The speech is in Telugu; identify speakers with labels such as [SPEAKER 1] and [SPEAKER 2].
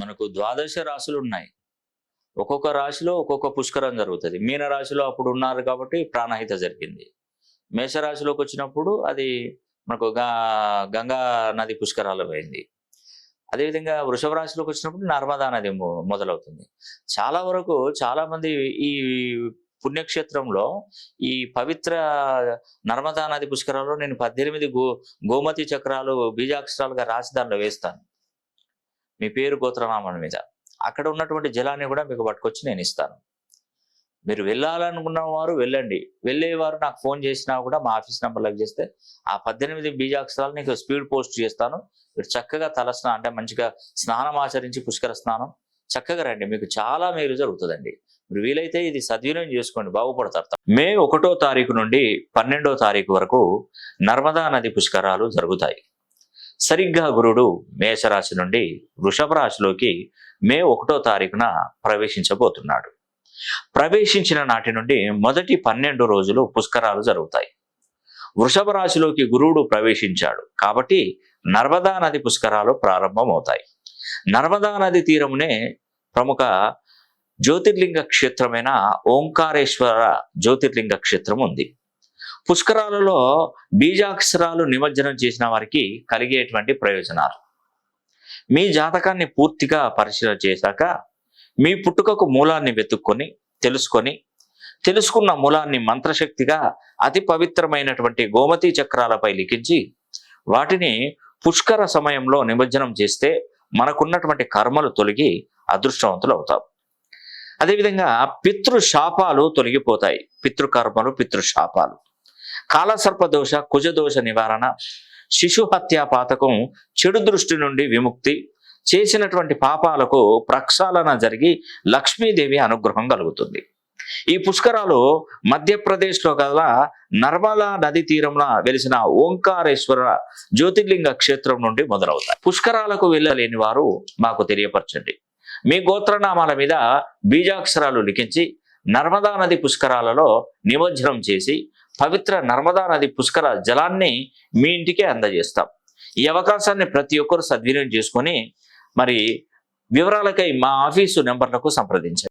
[SPEAKER 1] మనకు ద్వాదశ రాశులు ఉన్నాయి. ఒక్కొక్క రాశిలో ఒక్కొక్క పుష్కరం జరుగుతుంది. మీన రాశిలో అప్పుడు ఉన్నారు కాబట్టి ప్రాణహిత జరిగింది. మేషరాశిలోకి వచ్చినప్పుడు అది మనకు గంగా నది పుష్కరాలు పోయింది. అదేవిధంగా వృషభ రాశిలోకి వచ్చినప్పుడు నర్మదా నది మొ- మొదలవుతుంది. చాలా వరకు చాలామంది ఈ పుణ్యక్షేత్రంలో ఈ పవిత్ర నర్మదా నది పుష్కరాల్లో నేను పద్దెనిమిది గో గోమతి చక్రాలు బీజాక్షరాలుగా రాసి దానిలో వేస్తాను. మీ పేరు గోత్రనామం మీద. అక్కడ ఉన్నటువంటి జలాన్ని కూడా మీకు పట్టుకొచ్చి నేను ఇస్తాను. మీరు వెళ్ళాలనుకున్న వారు వెళ్ళండి. వెళ్ళేవారు నాకు ఫోన్ చేసినా కూడా మా ఆఫీస్ నెంబర్లకు చేస్తే ఆ పద్దెనిమిది బీజాక్షరాలు నీకు స్పీడ్ పోస్ట్ చేస్తాను. మీరు చక్కగా తలస్నానం అంటే మంచిగా స్నానం ఆచరించి పుష్కర స్నానం చక్కగా రండి. మీకు చాలా మేలు జరుగుతుందండి. మీరు వీలైతే ఇది సద్వినియోగం చేసుకోండి. బాగుపడతారు. మే ఒకటో తారీఖు నుండి పన్నెండో తారీఖు వరకు నర్మదా నది పుష్కరాలు జరుగుతాయి. సరిగ్గా గురుడు మేషరాశి నుండి వృషభ రాశిలోకి మే ఒకటో తారీఖున ప్రవేశించబోతున్నాడు. ప్రవేశించిన నాటి నుండి మొదటి పన్నెండు రోజులు పుష్కరాలు జరుగుతాయి. వృషభ రాశిలోకి గురువుడు ప్రవేశించాడు కాబట్టి నర్మదా నది పుష్కరాలు ప్రారంభమవుతాయి. నర్మదా నది తీరమునే ప్రముఖ జ్యోతిర్లింగ క్షేత్రమైన ఓంకారేశ్వర జ్యోతిర్లింగ క్షేత్రం ఉంది పుష్కరాలలో బీజాక్షరాలు నిమజ్జనం చేసిన వారికి కలిగేటువంటి ప్రయోజనాలు. మీ జాతకాన్ని పూర్తిగా పరిశీలన చేశాక మీ పుట్టుకకు మూలాన్ని వెతుక్కొని తెలుసుకొని తెలుసుకున్న మూలాన్ని మంత్రశక్తిగా అతి పవిత్రమైనటువంటి గోమతి చక్రాలపై లిఖించి వాటిని పుష్కర సమయంలో నిమజ్జనం చేస్తే మనకున్నటువంటి కర్మలు తొలగి అదృష్టవంతులు అవుతాం అదేవిధంగా పితృ శాపాలు తొలగిపోతాయి. పితృకర్మలు పితృశాపాలు. కాలసర్పదోష కుజదోష నివారణ శిశు హత్యా పాతకం చెడు దృష్టి నుండి విముక్తి చేసినటువంటి పాపాలకు ప్రక్షాళన జరిగి లక్ష్మీదేవి అనుగ్రహం కలుగుతుంది. ఈ పుష్కరాలు మధ్యప్రదేశ్లో గల నర్మదా నది తీరంలో వెలిసిన ఓంకారేశ్వర జ్యోతిర్లింగ క్షేత్రం నుండి మొదలవుతాయి. పుష్కరాలకు వెళ్ళలేని వారు మాకు తెలియపరచండి. మీ గోత్రనామాల మీద బీజాక్షరాలు లిఖించి నర్మదా నది పుష్కరాలలో నిమజ్జనం చేసి పవిత్ర నర్మదా నది పుష్కర జలాన్ని మీ ఇంటికే అందజేస్తాం. ఈ అవకాశాన్ని ప్రతి ఒక్కరు సద్వినియోగం చేసుకొని మరి వివరాలకై మా ఆఫీసు నెంబర్లకు సంప్రదించండి.